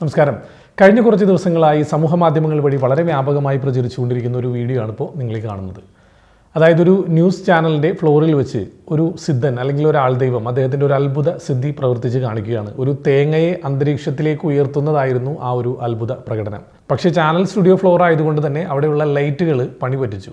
നമസ്കാരം. കഴിഞ്ഞ കുറച്ച് ദിവസങ്ങളായി സമൂഹ മാധ്യമങ്ങൾ വഴി വളരെ വ്യാപകമായി പ്രചരിച്ചുകൊണ്ടിരിക്കുന്ന ഒരു വീഡിയോ ആണ് ഇപ്പോൾ നിങ്ങൾ കാണുന്നത്. അതായത് ഒരു ന്യൂസ് ചാനലിന്റെ ഫ്ലോറിൽ വെച്ച് ഒരു സിദ്ധൻ അല്ലെങ്കിൽ ഒരു ആൾദൈവം അദ്ദേഹത്തിന്റെ ഒരു അത്ഭുത സിദ്ധി പ്രവർത്തിച്ച് കാണിക്കുകയാണ്. ഒരു തേങ്ങയെ അന്തരീക്ഷത്തിലേക്ക് ഉയർത്തുന്നതായിരുന്നു ആ ഒരു അത്ഭുത പ്രകടനം. പക്ഷേ ചാനൽ സ്റ്റുഡിയോ ഫ്ലോർ ആയതുകൊണ്ട് തന്നെ അവിടെയുള്ള ലൈറ്റുകൾ പണി പറ്റിച്ചു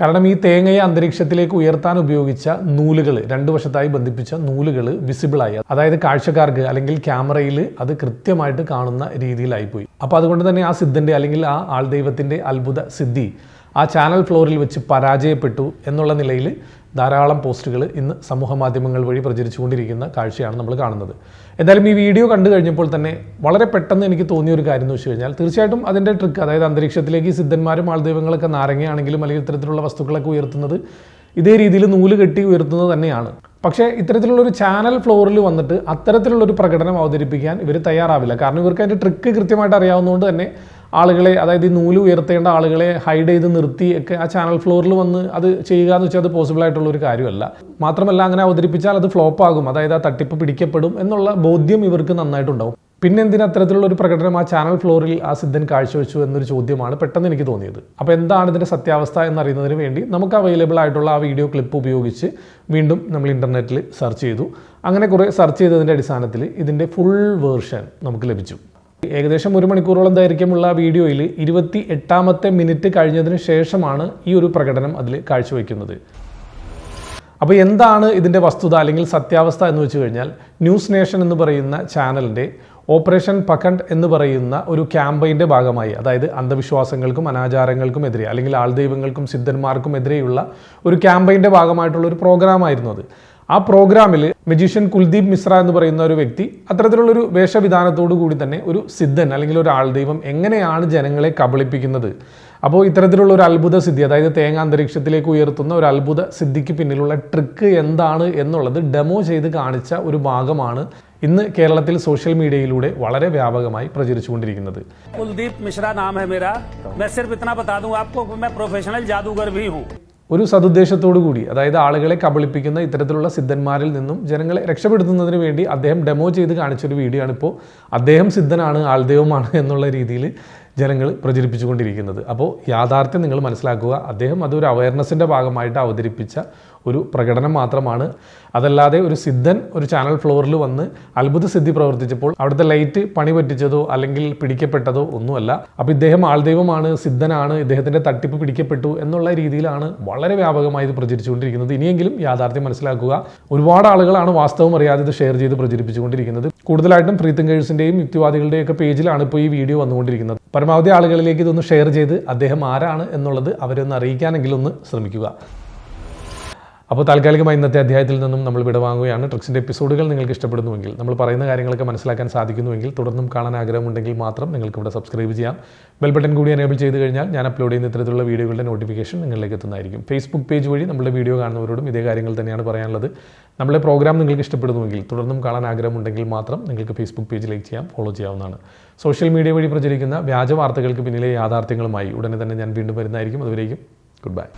കാരണം ഈ തേങ്ങയെ അന്തരീക്ഷത്തിലേക്ക് ഉയർത്താൻ ഉപയോഗിച്ച നൂലുകൾ രണ്ടു വശത്തായി ബന്ധിപ്പിച്ച നൂലുകൾ വിസിബിളായി അതായത് കാഴ്ചക്കാർക്ക് അല്ലെങ്കിൽ ക്യാമറയിൽ അത് കൃത്യമായിട്ട് കാണുന്ന രീതിയിലായിപ്പോയി. അപ്പോൾ അതുകൊണ്ട് തന്നെ ആ സിദ്ധന്റെ അല്ലെങ്കിൽ ആ ആൾ ആൾദൈവത്തിന്റെ അത്ഭുത സിദ്ധി ആ ചാനൽ ഫ്ലോറിൽ വെച്ച് പരാജയപ്പെട്ടു എന്നുള്ള നിലയിൽ ധാരാളം പോസ്റ്റുകൾ ഇന്ന് സമൂഹ മാധ്യമങ്ങൾ വഴി പ്രചരിച്ചുകൊണ്ടിരിക്കുന്ന കാഴ്ചയാണ് നമ്മൾ കാണുന്നത്. എന്തായാലും ഈ വീഡിയോ കണ്ടു കഴിഞ്ഞപ്പോൾ തന്നെ വളരെ പെട്ടെന്ന് എനിക്ക് തോന്നിയ ഒരു കാര്യം എന്ന് വെച്ച് കഴിഞ്ഞാൽ തീർച്ചയായിട്ടും അതിന്റെ ട്രിക്ക് അതായത് അന്തരീക്ഷത്തിലേക്ക് സിദ്ധന്മാരും ആൾദൈവങ്ങളൊക്കെ നാരങ്ങയാണെങ്കിലും അല്ലെങ്കിൽ ഇത്തരത്തിലുള്ള വസ്തുക്കളൊക്കെ ഉയർത്തുന്നത് ഇതേ രീതിയിൽ നൂൽ കെട്ടി ഉയർത്തുന്നത് തന്നെയാണ്. പക്ഷേ ഇത്തരത്തിലുള്ള ഒരു ചാനൽ ഫ്ലോറിൽ വന്നിട്ട് അത്തരത്തിലുള്ള ഒരു പ്രകടനം അവതരിപ്പിക്കാൻ ഇവർ തയ്യാറാവില്ല. കാരണം ഇവർക്ക് അതിന്റെ ട്രിക്ക് കൃത്യമായിട്ട് അറിയാവുന്നതുകൊണ്ട് തന്നെ ആളുകളെ അതായത് ഈ നൂൽ ഉയർത്തേണ്ട ആളുകളെ ഹൈഡ് ചെയ്ത് നിർത്തി ഒക്കെ ആ ചാനൽ ഫ്ലോറിൽ വന്ന് അത് ചെയ്യുക എന്ന് വെച്ചാൽ അത് പോസിബിൾ ആയിട്ടുള്ള ഒരു കാര്യമല്ല. മാത്രമല്ല അങ്ങനെ അവതരിപ്പിച്ചാൽ അത് ഫ്ലോപ്പ് ആകും. അതായത് ആ തട്ടിപ്പ് പിടിക്കപ്പെടും എന്നുള്ള ബോധ്യം ഇവർക്ക് നന്നായിട്ടുണ്ടാവും. പിന്നെ എന്തിനാ അത്തരത്തിലുള്ള ഒരു പ്രകടനം ആ ചാനൽ ഫ്ലോറിൽ ആ സിദ്ധൻ കാഴ്ചവെച്ചു എന്നൊരു ചോദ്യമാണ് പെട്ടെന്ന് എനിക്ക് തോന്നിയത്. അപ്പോൾ എന്താണ് ഇതിന്റെ സത്യാവസ്ഥ എന്നറിയുന്നതിന് വേണ്ടി നമുക്ക് അവൈലബിൾ ആയിട്ടുള്ള ആ വീഡിയോ ക്ലിപ്പ് ഉപയോഗിച്ച് വീണ്ടും നമ്മൾ ഇന്റർനെറ്റിൽ സെർച്ച് ചെയ്തു. അങ്ങനെ കുറേ സെർച്ച് ചെയ്തതിന്റെ അടിസ്ഥാനത്തിൽ ഇതിന്റെ ഫുൾ വേർഷൻ നമുക്ക് ലഭിച്ചു. ഏകദേശം ഒരു മണിക്കൂറോളം ദൈർഘ്യമുള്ള വീഡിയോയിൽ ഇരുപത്തി എട്ടാമത്തെ മിനിറ്റ് കഴിഞ്ഞതിന് ശേഷമാണ് ഈ ഒരു പ്രകടനം അതിൽ കാഴ്ചവെക്കുന്നത്. അപ്പോൾ എന്താണ് ഇതിന്റെ വസ്തുത അല്ലെങ്കിൽ സത്യാവസ്ഥ എന്ന് വെച്ച് കഴിഞ്ഞാൽ ന്യൂസ് നേഷൻ എന്ന് പറയുന്ന ചാനലിന്റെ ഓപ്പറേഷൻ പക്കണ്ട് എന്ന് പറയുന്ന ഒരു ക്യാമ്പയിന്റെ ഭാഗമായി അതായത് അന്ധവിശ്വാസങ്ങൾക്കും അനാചാരങ്ങൾക്കും എതിരെ അല്ലെങ്കിൽ ആൾദൈവങ്ങൾക്കും സിദ്ധന്മാർക്കും എതിരെയുള്ള ഒരു ക്യാമ്പയിന്റെ ഭാഗമായിട്ടുള്ള ഒരു പ്രോഗ്രാമായിരുന്നു അത്. ആ പ്രോഗ്രാമിൽ മജീഷ്യൻ കുൽദീപ് മിശ്ര എന്ന് പറയുന്ന ഒരു വ്യക്തി അത്തരത്തിലുള്ളൊരു വേഷവിധാനത്തോടു കൂടി തന്നെ ഒരു സിദ്ധൻ അല്ലെങ്കിൽ ഒരു ആൾദൈവം എങ്ങനെയാണ് ജനങ്ങളെ കബളിപ്പിക്കുന്നത് അപ്പോൾ ഇത്തരത്തിലുള്ള ഒരു അത്ഭുത സിദ്ധി അതായത് തേങ്ങ അന്തരീക്ഷത്തിലേക്ക് ഉയർത്തുന്ന ഒരു അത്ഭുത സിദ്ധിക്ക് പിന്നിലുള്ള ട്രിക്ക് എന്താണ് എന്നുള്ളത് ഡെമോ ചെയ്ത് കാണിച്ച ഒരു ഭാഗമാണ് ഇന്ന് കേരളത്തിൽ സോഷ്യൽ മീഡിയയിലൂടെ വളരെ വ്യാപകമായി പ്രചരിച്ചുകൊണ്ടിരിക്കുന്നത് कुलदीप मिश्रा नाम है मेरा मैं सिर्फ इतना बता दूं आपको कि मैं प्रोफेशनल जादूगर भी हूं ഒരു സതുദ്ദേശത്തോടു കൂടി അതായത് ആളുകളെ കബളിപ്പിക്കുന്ന ഇത്തരത്തിലുള്ള സിദ്ധന്മാരിൽ നിന്നും ജനങ്ങളെ രക്ഷപ്പെടുത്തുന്നതിന് വേണ്ടി അദ്ദേഹം ഡെമോ ചെയ്ത് കാണിച്ചൊരു വീഡിയോ ആണ് ഇപ്പോൾ. അദ്ദേഹം സിദ്ധനാണ് ആൾദൈവമാണ് എന്നുള്ള രീതിയിൽ ജനങ്ങൾ പ്രചരിപ്പിച്ചുകൊണ്ടിരിക്കുന്നത്. അപ്പോൾ യാഥാർത്ഥ്യം നിങ്ങൾ മനസ്സിലാക്കുക അദ്ദേഹം അതൊരു അവയർനെസ്സിന്റെ ഭാഗമായിട്ട് അവതരിപ്പിച്ച ഒരു പ്രകടനം മാത്രമാണ്. അതല്ലാതെ ഒരു സിദ്ധൻ ഒരു ചാനൽ ഫ്ലോറിൽ വന്ന് അത്ഭുത സിദ്ധി പ്രവർത്തിച്ചപ്പോൾ അവിടുത്തെ ലൈറ്റ് പണി പറ്റിച്ചതോ അല്ലെങ്കിൽ പിടിക്കപ്പെട്ടതോ ഒന്നുമല്ല. അപ്പോൾ ഇദ്ദേഹം ആൾദൈവമാണ് സിദ്ധനാണ് ഇദ്ദേഹത്തിന്റെ തട്ടിപ്പ് പിടിക്കപ്പെട്ടു എന്നുള്ള രീതിയിലാണ് വളരെ വ്യാപകമായി ഇത് പ്രചരിച്ചുകൊണ്ടിരിക്കുന്നത്. ഇനിയെങ്കിലും യാഥാർത്ഥ്യം മനസ്സിലാക്കുക. ഒരുപാട് ആളുകളാണ് വാസ്തവം അറിയാതെ ഇത് ഷെയർ ചെയ്ത് പ്രചരിപ്പിച്ചുകൊണ്ടിരിക്കുന്നത്. കൂടുതലായിട്ടും ഫ്രീ തിങ്കേഴ്സിന്റെയും യുക്തിവാദികളുടെയൊക്കെ പേജിലാണ് ഇപ്പോൾ ഈ വീഡിയോ വന്നുകൊണ്ടിരിക്കുന്നത്. പരമാവധി ആളുകളിലേക്ക് ഇതൊന്ന് ഷെയർ ചെയ്ത് അദ്ദേഹം ആരാണ് എന്നുള്ളത് അവരൊന്ന് അറിയിക്കാനെങ്കിലും ഒന്ന് ശ്രമിക്കുക. അപ്പോൾ താൽക്കാലികമായി ഇന്നത്തെ അധ്യായത്തിൽ നിന്നും നമ്മൾ വിടവാങ്ങുകയാണ്. ട്രിക്സിന്റെ എപ്പിസോഡുകൾ നിങ്ങൾക്ക് ഇഷ്ടപ്പെടുന്നുവെങ്കിൽ നമ്മൾ പറയുന്ന കാര്യങ്ങളൊക്കെ മനസ്സിലാക്കാൻ സാധിക്കുന്നുവെങ്കിൽ തുടർന്നും കാണാൻ ആഗ്രഹമുണ്ടെങ്കിൽ മാത്രം നിങ്ങൾക്ക് ഇവിടെ സബ്സ്ക്രൈബ് ചെയ്യാം. ബെൽ ബട്ടൺ കൂടി എനേബിൾ ചെയ്ത് കഴിഞ്ഞാൽ ഞാൻ അപ്ലോഡ് ചെയ്യുന്ന ഇത്തരത്തിലുള്ള വീഡിയോകളുടെ നോട്ടിഫിക്കേഷൻ നിങ്ങളിലേക്ക് എത്തുന്നതായിരിക്കും. ഫേസ്ബുക്ക് പേജ് വഴി നമ്മുടെ വീഡിയോ കാണുന്നവരോടും ഇതേ കാര്യങ്ങൾ തന്നെയാണ് പറയാനുള്ളത്. നമ്മുടെ പ്രോഗ്രാം നിങ്ങൾക്ക് ഇഷ്ടപ്പെടുന്നുവെങ്കിൽ തുടർന്നും കാണാൻ ആഗ്രഹമുണ്ടെങ്കിൽ മാത്രം നിങ്ങൾക്ക് ഫേസ്ബുക്ക് പേജ് ലൈക്ക് ചെയ്യാം ഫോളോ ചെയ്യാവുന്നതാണ്. സോഷ്യൽ മീഡിയ വഴി പ്രചരിക്കുന്ന വ്യാജ വാർത്തകൾക്ക് പിന്നിലെ യാഥാർത്ഥ്യങ്ങളുമായി ഉടനെ തന്നെ ഞാൻ വീണ്ടും വരുന്നതായിരിക്കും. അതുവരേക്കും ഗുഡ് ബൈ